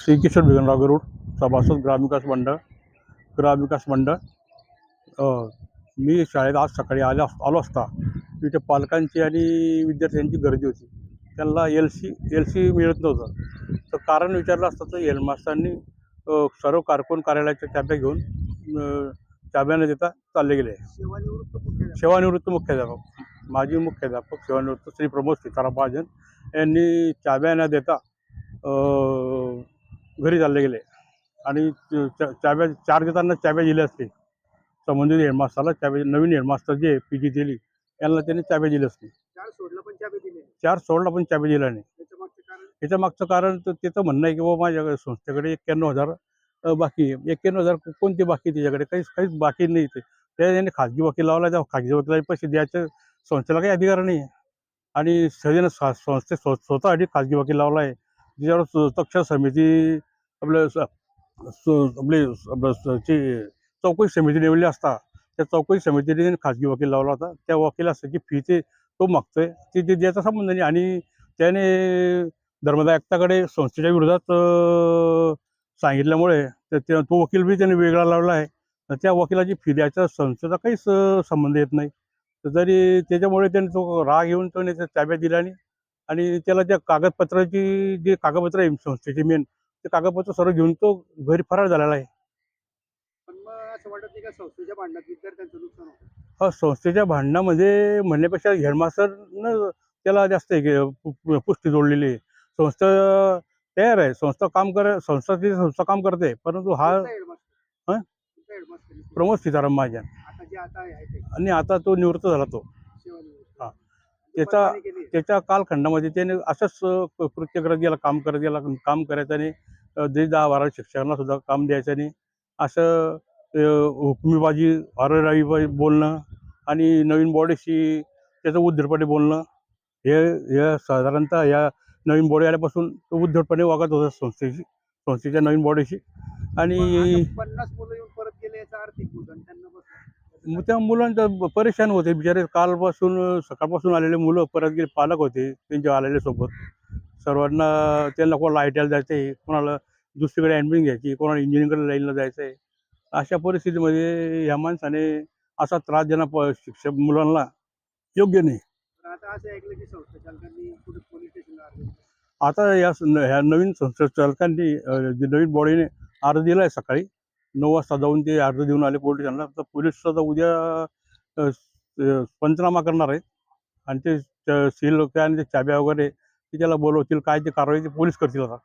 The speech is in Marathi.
श्री किशोर भिगनराव गरुड सभासद ग्रामविकास मंडळ ग्रामविकास मंडळ. मी शाळेत आज सकाळी आल्या आलो असता. तिथे पालकांची आणि विद्यार्थ्यांची गर्दी होती. त्यांना एल सी एल सी मिळत नव्हतं. तर कारण विचारलं असतं तर हेडमास्टरांनी अ, सर्व कारकून कार्यालयाच्या चाब्या घेऊन अ, चाब्या न देता चालले गेले. सेवानिवृत्त मुख्याध्यापक. माजी मुख्याध्यापक सेवानिवृत्त श्री प्रमोद सीताराम महाजन यांनी चाब्या न देता घरी चालले गेले. आणि चाब्या चार देताना चाब्या दिल्या असते संबंधित हेडमास्टरला चाब्या नवीन हेडमास्टर जे पी जी दिली यांना त्यांनी चाब्या दिल्या असते चार सोडला पण चाबी दिली नाही. चाब्या याच्या मागचं कारण? तर त्याचं म्हणणं आहे की बाबा माझ्याकडे संस्थेकडे एक्क्याण्णव हजार बाकी आहे. एक्क्याण्णव हजार कोणते बाकी त्याच्याकडे? काहीच काहीच बाकी नाही ते त्या त्यांनी खाजगी वकील लावला त्या खाजगी वकिलाचे पैसे द्यायचे. संस्थेला काही अधिकार नाही आणि सगळ्यांना संस्थे स्व- स्वतःसाठी खाजगी वकील लावला आहे. त्याच्यावर तक्ष समिती आपलं स- आपली ची चौकशी समिती नेमली असता त्या चौकशी समितीने त्यांनी खाजगी वकील लावला होता. त्या वकिलाची फी ते तो मागतोय. ते ते द्यायचा संबंध नाही. आणि त्याने धर्मदाय आयुक्ताकडे संस्थेच्या विरोधात सांगितल्यामुळे तर तो वकील बी त्याने वेगळा लावला आहे. तर त्या वकिलाची फी द्यायचा संस्थेचा काहीच संबंध येत नाही. तर तरी त्याच्यामुळे त्याने तो राग येऊन त्याने त्या ताब्यात दिला आणि त्याला त्या कागदपत्राची जे कागदपत्र आहे संस्थेची मेन ते कागदपत्र सर्व घेऊन तो घरी फरार झालेला आहे. पण मग असं वाटत नाही का संस्थेच्या भांडणात विद्यार्थ्यांचं नुकसान होतं? हा संस्थेच्या भांडणामध्ये म्हणण्यापेक्षा हेडमास्टरनं त्याला जास्त हे के- पु- पु- पुष्टी जोडलेली आहे. संस्था तयार आहे. संस्था काम कर संस्था ती संस्था काम करते. परंतु हा कोणता हेडमास्टर? हं? कोणता हेडमास्टर? प्रमोद सीताराम महाजन. आता जे आता आहे ते. आणि आता तो निवृत्त झाला तो. आणि त्याचा-. त्याच्या कालखंडामध्ये त्याने असंच कृत्य करत गेला काम करत गेला काम करायचं आणि जे दहा बारा शिक्षकांना सुद्धा काम द्यायचं नाही असं हुकुमीबाजी आरोरावी बोलणं आणि नवीन बॉडीशी त्याचं उद्धटपणे बोलणं हे हे साधारणतः या नवीन बॉडी आल्यापासून तो उद्धटपणे वागत होता संस्थेशी संस्थेच्या नवीन बॉडीशी आणि पन्नास मुलं येऊन परत गेले याचा आर्थिक भूत आणि त्यांना बसलं मग त्या मुलांचं परेशान होते बिचारे. कालपासून सकाळपासून आलेले मुलं परत गेले पालक होते त्यांच्या आलेले सोबत. सर्वांना त्यांना कोणाला आय टी आयला जायचं आहे कोणाला दुसरीकडे ॲडमिशन घ्यायची कोणाला इंजिनिअरिंगकडे लाईनला जायचं आहे अशा परिस्थितीमध्ये ह्या माणसाने असा त्रास देणं प शिक्षक मुलांना योग्य नाही. आता या ह्या नवीन संस्था चालकांनी नवीन बॉडीने अर्ज दिला आहे सकाळी नऊ वाजता जाऊन ते अर्ज देऊन आले पोलीस स्टेशनला. तर पोलीस आता उद्या पंचनामा करणार आहेत. आणि ते सील काय आणि ते चाब्या वगैरे ते त्याला बोलवतील काय ते कारवाई ते पोलीस करतील आता.